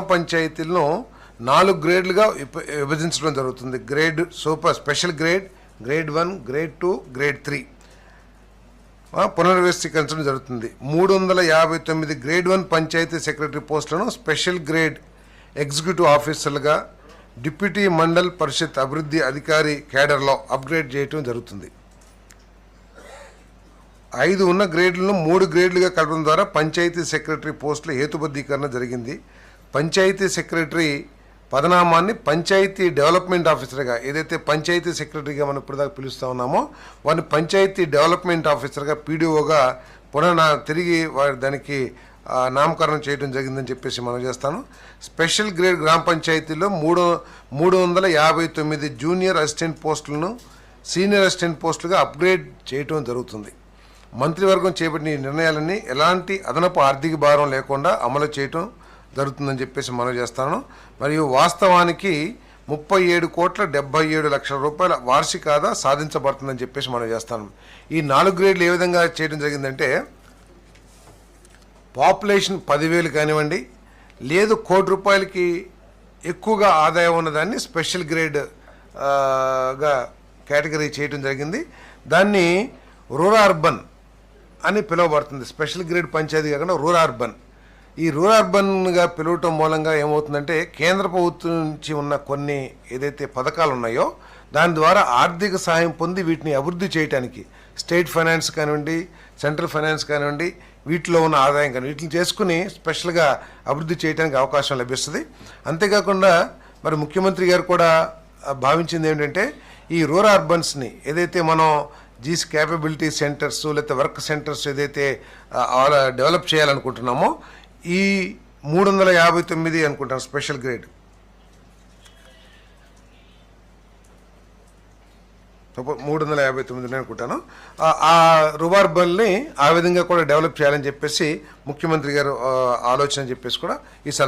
పంచాయతీలను నాలుగు గ్రేడ్లుగా విభ- విభజించడం జరుగుతుంది. Grade super special grade grade one grade two grade three. పునర్వ్యవస్థీకరించడం జరుగుతుంది. మూడు వందల యాభై తొమ్మిది గ్రేడ్ వన్ పంచాయతీ సెక్రటరీ పోస్టులను స్పెషల్ గ్రేడ్ ఎగ్జిక్యూటివ్ ఆఫీసర్లుగా డిప్యూటీ మండల్ పరిషత్ అభివృద్ధి అధికారి కేడర్లో అప్గ్రేడ్ చేయటం జరుగుతుంది. ఐదు ఉన్న గ్రేడ్లను మూడు గ్రేడ్లుగా కలపడం ద్వారా పంచాయతీ సెక్రటరీ పోస్టుల హేతుబద్ధీకరణ జరిగింది. పంచాయతీ సెక్రటరీ పదనామాన్ని పంచాయతీ డెవలప్మెంట్ ఆఫీసర్గా ఏదైతే పంచాయతీ సెక్రటరీగా మనం ఇప్పటిదాకా పిలుస్తూ ఉన్నామో వారిని పంచాయతీ డెవలప్మెంట్ ఆఫీసర్గా పీడీఓగా పునః తిరిగి వారి దానికి నామకరణం చేయడం జరిగిందని చెప్పేసి మనం చేస్తాను. స్పెషల్ గ్రేడ్ గ్రామ పంచాయతీలో మూడు మూడు వందల యాభై తొమ్మిది జూనియర్ అసిస్టెంట్ పోస్టులను సీనియర్ అసిస్టెంట్ పోస్టులుగా అప్గ్రేడ్ చేయటం జరుగుతుంది. మంత్రివర్గం చేపట్టిన ఈ నిర్ణయాలన్నీ ఎలాంటి అదనపు ఆర్థిక భారం లేకుండా అమలు చేయటం జరుగుతుందని చెప్పేసి మనం చేస్తాను. మరియు వాస్తవానికి ముప్పై ఏడు కోట్ల డెబ్బై ఏడు లక్షల రూపాయల వార్షిక ఆదా సాధించబడుతుందని చెప్పేసి మనం చేస్తాను. ఈ నాలుగు గ్రేడ్లు ఏ విధంగా చేయడం జరిగిందంటే పాపులేషన్ పదివేలు కానివ్వండి లేదు కోటి రూపాయలకి ఎక్కువగా ఆదాయం ఉన్నదాన్ని స్పెషల్ గ్రేడ్గా కేటగిరీ చేయడం జరిగింది. దాన్ని రూరల్ అర్బన్ అని పిలువబడుతుంది. స్పెషల్ గ్రేడ్ పంచాయతీ కాకుండా రూరల్ అర్బన్. ఈ రూరల్ అర్బన్గా పిలవటం మూలంగా ఏమవుతుందంటే కేంద్ర ప్రభుత్వం నుంచి ఉన్న కొన్ని ఏదైతే పథకాలు ఉన్నాయో దాని ద్వారా ఆర్థిక సహాయం పొంది వీటిని అభివృద్ధి చేయడానికి స్టేట్ ఫైనాన్స్ కానివ్వండి సెంట్రల్ ఫైనాన్స్ కానివ్వండి వీటిలో ఉన్న ఆదాయం కానీ వీటిని చేసుకుని స్పెషల్గా అభివృద్ధి చేయడానికి అవకాశం లభిస్తుంది. అంతేకాకుండా మరి ముఖ్యమంత్రి గారు కూడా భావించింది ఏంటంటే ఈ రూరల్ అర్బన్స్ని ఏదైతే మనం జీస్ క్యాపబిలిటీ సెంటర్స్ లేకపోతే వర్క్ సెంటర్స్ ఏదైతే డెవలప్ చేయాలనుకుంటున్నామో ఈ మూడు వందల యాభై తొమ్మిది అనుకుంటాను స్పెషల్ గ్రేడ్. మూడు వందల యాభై తొమ్మిది అనుకుంటాను. ఆ- రుబార్బల్ని ఆ విధంగా కూడా డెవలప్ చేయాలని చెప్పేసి ముఖ్యమంత్రి గారు ఆలోచన చెప్పేసి కూడా ఈ